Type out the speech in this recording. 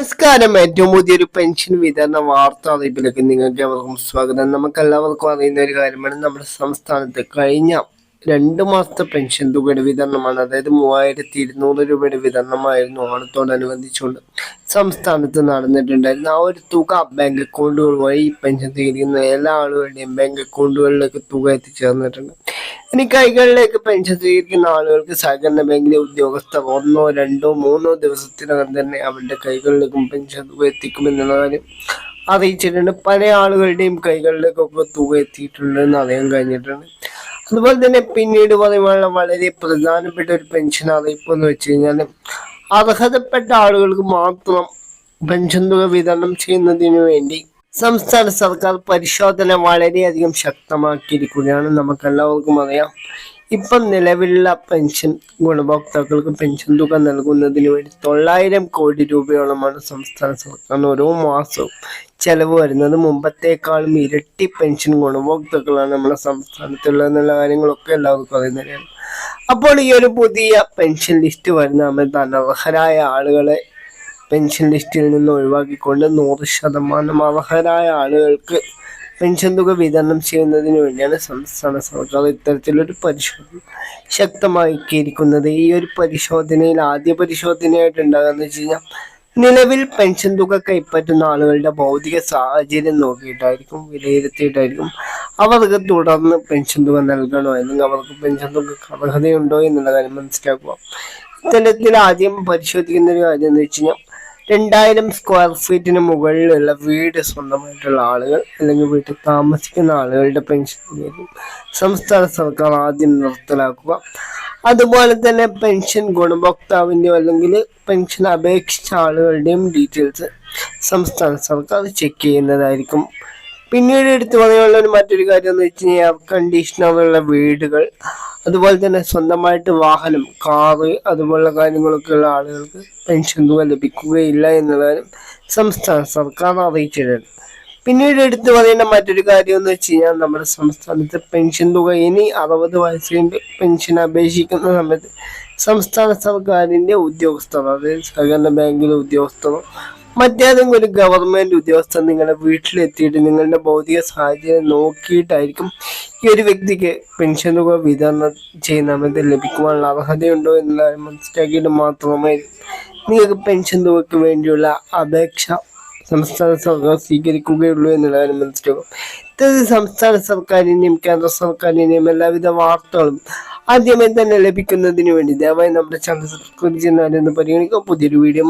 നമസ്കാരം. ഏറ്റവും പുതിയൊരു പെൻഷൻ വിതരണ വാർത്ത അറിയിപ്പിലേക്ക് നിങ്ങൾക്ക് എവർക്കും സ്വാഗതം. നമുക്ക് എല്ലാവർക്കും അറിയുന്ന ഒരു കാര്യമാണ് നമ്മുടെ സംസ്ഥാനത്ത് കഴിഞ്ഞ രണ്ട് മാസത്തെ പെൻഷൻ തുകയുടെ വിതരണമാണ്. അതായത് മൂവായിരത്തി ഇരുന്നൂറ് രൂപയുടെ വിതരണമായിരുന്നു. ഓണത്തോടനുബന്ധിച്ചുകൊണ്ട് സംസ്ഥാനത്ത് നടന്നിട്ടുണ്ടായിരുന്നു ആ ഒരു തുക ബാങ്ക് അക്കൗണ്ടുകൾ വഴി പെൻഷൻ സ്വീകരിക്കുന്ന എല്ലാ ആളുകളുടെയും ബാങ്ക് അക്കൗണ്ടുകളിലേക്ക് തുക എത്തിച്ചേർന്നിട്ടുണ്ട്. ഇനി കൈകളിലേക്ക് പെൻഷൻ സ്വീകരിക്കുന്ന ആളുകൾക്ക് സഹകരണ ബാങ്കിലെ ഉദ്യോഗസ്ഥർ ഒന്നോ രണ്ടോ മൂന്നോ ദിവസത്തിനകം തന്നെ അവരുടെ കൈകളിലേക്കും പെൻഷൻ തുക എത്തിക്കുമെന്നുള്ള കാര്യം അറിയിച്ചിട്ടുണ്ട്. പല ആളുകളുടെയും കൈകളിലേക്കൊക്കെ തുക എത്തിയിട്ടുണ്ടെന്ന് അറിയാൻ കഴിഞ്ഞിട്ടുണ്ട്. അതുപോലെ തന്നെ പിന്നീട് പറയുവാനുള്ള വളരെ പ്രധാനപ്പെട്ട ഒരു പെൻഷൻ അറിയിപ്പ് എന്ന് വെച്ച് കഴിഞ്ഞാൽ അർഹതപ്പെട്ട ആളുകൾക്ക് മാത്രം പെൻഷൻ തുക വിതരണം ചെയ്യുന്നതിന് വേണ്ടി സംസ്ഥാന സർക്കാർ പരിശോധന വളരെയധികം ശക്തമാക്കിയിരിക്കുകയാണ്. നമുക്ക് എല്ലാവർക്കും അറിയാം. ഇപ്പം നിലവിലുള്ള പെൻഷൻ ഗുണഭോക്താക്കൾക്ക് പെൻഷൻ തുക നൽകുന്നതിന് വേണ്ടി തൊള്ളായിരം കോടി രൂപയോളമാണ് സംസ്ഥാന സർക്കാർ ഓരോ മാസവും ചെലവ് വരുന്നത്. മുമ്പത്തേക്കാളും ഇരട്ടി പെൻഷൻ ഗുണഭോക്താക്കളാണ് നമ്മുടെ സംസ്ഥാനത്തുള്ളതെന്നുള്ള കാര്യങ്ങളൊക്കെ എല്ലാവർക്കും അറിയുന്നതാണ് അപ്പോൾ ഈ ഒരു പുതിയ പെൻഷൻ ലിസ്റ്റ് വരുന്ന സമയത്ത് അനർഹരായ ആളുകളെ പെൻഷൻ ലിസ്റ്റിൽ നിന്ന് ഒഴിവാക്കിക്കൊണ്ട് നൂറ് ശതമാനം അർഹരായ ആളുകൾക്ക് പെൻഷൻ തുക വിതരണം ചെയ്യുന്നതിന് വേണ്ടിയാണ് സംസ്ഥാന സർക്കാർ ഇത്തരത്തിലൊരു പരിശോധന ശക്തമാക്കിയിരിക്കുന്നത്. ഈ ഒരു പരിശോധനയിൽ ആദ്യ പരിശോധനയായിട്ട് ഉണ്ടാകുന്ന വെച്ച് കഴിഞ്ഞാൽ നിലവിൽ പെൻഷൻ തുക കൈപ്പറ്റുന്ന ആളുകളുടെ ഭൗതിക സാഹചര്യം നോക്കിയിട്ടായിരിക്കും വിലയിരുത്തിയിട്ടായിരിക്കും അവർക്ക് തുടർന്ന് പെൻഷൻ തുക നൽകണോ അല്ലെങ്കിൽ അവർക്ക് പെൻഷൻ തുക അർഹതയുണ്ടോ എന്നുള്ള കാര്യം മനസ്സിലാക്കുക. ഇത്തരത്തിൽ ആദ്യം പരിശോധിക്കുന്ന ഒരു കാര്യം എന്ന് വെച്ച് കഴിഞ്ഞാൽ രണ്ടായിരം സ്ക്വയർ ഫീറ്റിന് മുകളിലുള്ള വീട് സ്വന്തമായിട്ടുള്ള ആളുകൾ അല്ലെങ്കിൽ വീട്ടിൽ താമസിക്കുന്ന ആളുകളുടെ പെൻഷൻ സംസ്ഥാന സർക്കാർ ആദ്യം നിർത്തലാക്കുക. അതുപോലെ തന്നെ പെൻഷൻ ഗുണഭോക്താവിന്റെയോ അല്ലെങ്കിൽ പെൻഷൻ അപേക്ഷിച്ച ആളുകളുടെയും ഡീറ്റെയിൽസ് സംസ്ഥാന സർക്കാർ ചെക്ക് ചെയ്യുന്നതായിരിക്കും. പിന്നീട് എടുത്തു പറയാനുള്ള മറ്റൊരു കാര്യം എന്ന് വെച്ച് കഴിഞ്ഞാൽ കണ്ടീഷണറുള്ള വീടുകൾ അതുപോലെ തന്നെ സ്വന്തമായിട്ട് വാഹനം കാറ് അതുപോലുള്ള കാര്യങ്ങളൊക്കെ ഉള്ള ആളുകൾക്ക് പെൻഷൻ തുക ലഭിക്കുകയില്ല എന്നുള്ളതും സംസ്ഥാന സർക്കാർ അറിയിച്ചിട്ടുണ്ട്. പിന്നീട് എടുത്തു പറയേണ്ട മറ്റൊരു കാര്യം എന്ന് വെച്ച് കഴിഞ്ഞാൽ നമ്മുടെ സംസ്ഥാനത്ത് പെൻഷൻ തുക ഇനി അറുപത് വയസ്സിന്റെ പെൻഷൻ അപേക്ഷിക്കുന്ന സമയത്ത് സംസ്ഥാന സർക്കാരിന്റെ ഉദ്യോഗസ്ഥർ അതായത് സഹകരണ ബാങ്കിലെ ഉദ്യോഗസ്ഥരോ മറ്റേതെങ്കിലും ഒരു ഗവൺമെന്റ് ഉദ്യോഗസ്ഥൻ നിങ്ങളുടെ വീട്ടിലെത്തിയിട്ട് നിങ്ങളുടെ ഭൗതിക സാഹചര്യം നോക്കിയിട്ടായിരിക്കും ഈ ഒരു വ്യക്തിക്ക് പെൻഷൻ തുക വിതരണം ചെയ്യുന്ന സമയത്ത് ലഭിക്കുവാനുള്ള അർഹതയുണ്ടോ എന്നുള്ള മനസ്സിലാക്കിയിട്ട് മാത്രമേ നിങ്ങൾക്ക് പെൻഷൻ തുകയ്ക്ക് വേണ്ടിയുള്ള അപേക്ഷ സംസ്ഥാന സർക്കാർ സ്വീകരിക്കുകയുള്ളൂ എന്നുള്ള മനസ്സിലാക്കും. ഇത്തരത്തിൽ സംസ്ഥാന സർക്കാരിന്റെയും കേന്ദ്ര സർക്കാരിന്റെയും എല്ലാവിധ വാർത്തകളും ആദ്യമായി തന്നെ ലഭിക്കുന്നതിന് വേണ്ടി ദയവായി നമ്മുടെ ചാനൽ സബ്സ്ക്രൈബ് ചെയ്യുന്നവരെന്ന് പരിഗണിക്കുക. പുതിയൊരു വീഡിയോ